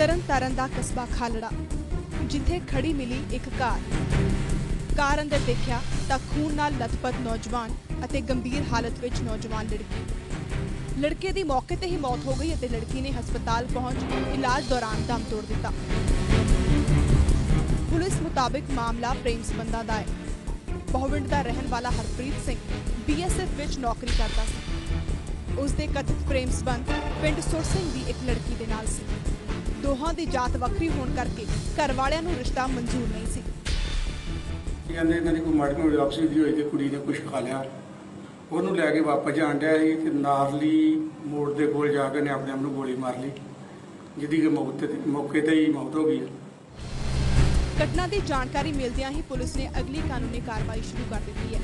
ਤਰਨਤਾਰਨ ਦਾ ਕਸਬਾ ਖਾਲੜਾ, ਜਿੱਥੇ ਖੜੀ ਮਿਲੀ ਇੱਕ ਕਾਰ। ਕਾਰ ਅੰਦਰ ਦੇਖਿਆ ਤਾਂ ਖੂਨ ਨਾਲ ਲਥਪਥ ਨੌਜਵਾਨ ਅਤੇ ਗੰਭੀਰ ਹਾਲਤ ਵਿੱਚ ਨੌਜਵਾਨ ਲੜਕੀ। ਲੜਕੇ ਦੀ ਮੌਕੇ ਤੇ ਹੀ ਮੌਤ ਹੋ ਗਈ ਅਤੇ ਲੜਕੀ ਨੇ ਹਸਪਤਾਲ ਪਹੁੰਚ ਇਲਾਜ ਦੌਰਾਨ ਦਮ ਤੋੜ ਦਿੱਤਾ। ਪੁਲਿਸ ਮੁਤਾਬਕ ਮਾਮਲਾ ਪ੍ਰੇਮ ਸੰਬੰਧਾਂ ਦਾ ਹੈ। ਬਹੁਵਿੰਡ ਦਾ ਰਹਿਣ ਵਾਲਾ ਹਰਪ੍ਰੀਤ ਸਿੰਘ ਬੀਐਸਐਫ ਵਿੱਚ ਨੌਕਰੀ ਕਰਦਾ ਸੀ। ਉਸ ਦੇ ਕਥਿਤ ਪ੍ਰੇਮ ਸੰਬੰਧ ਪਿੰਡ ਸੁਰ ਸਿੰਘ ਦੀ ਇੱਕ ਲੜਕੀ ਦੇ ਨਾਲ ਸੀ। ਦੋਹਾਂ ਦੀ ਜਾਤ ਵੱਖਰੀ ਹੋਣ ਕਰਕੇ ਘਰ ਵਾਲਿਆਂ ਨੂੰ ਰਿਸ਼ਤਾ ਮਨਜ਼ੂਰ ਨਹੀਂ ਸੀ। ਕਹਿੰਦੇ ਇਹਨਾਂ ਦੀ ਕੋਈ ਮਾੜੀ ਮੋਟੀ ਆਪਸੀ ਦੀ ਹੋਈ ਤੇ ਕੁੜੀ ਨੇ ਕੁਝ ਖਾ ਲਿਆ। ਉਹਨੂੰ ਲੈ ਕੇ ਵਾਪਸ ਜਾਣ ਡਿਆ ਸੀ ਤੇ ਨਾਰਲੀ ਮੋੜ ਦੇ ਕੋਲ ਜਾ ਕੇ ਨੇ ਆਪਣੇ ਆਪ ਨੂੰ ਗੋਲੀ ਮਾਰ ਲਈ ਜਿਹਦੀ ਕਿ ਮੌਕੇ ਤੇ ਮੌਕੇ ਤੇ ਹੀ ਮੌਤ ਹੋ ਗਈ ਘਟਨਾ ਦੀ ਜਾਣਕਾਰੀ ਮਿਲਦਿਆਂ ਹੀ ਪੁਲਿਸ ਨੇ ਅਗਲੀ ਕਾਨੂੰਨੀ ਕਾਰਵਾਈ ਸ਼ੁਰੂ ਕਰ ਦਿੱਤੀ ਹੈ।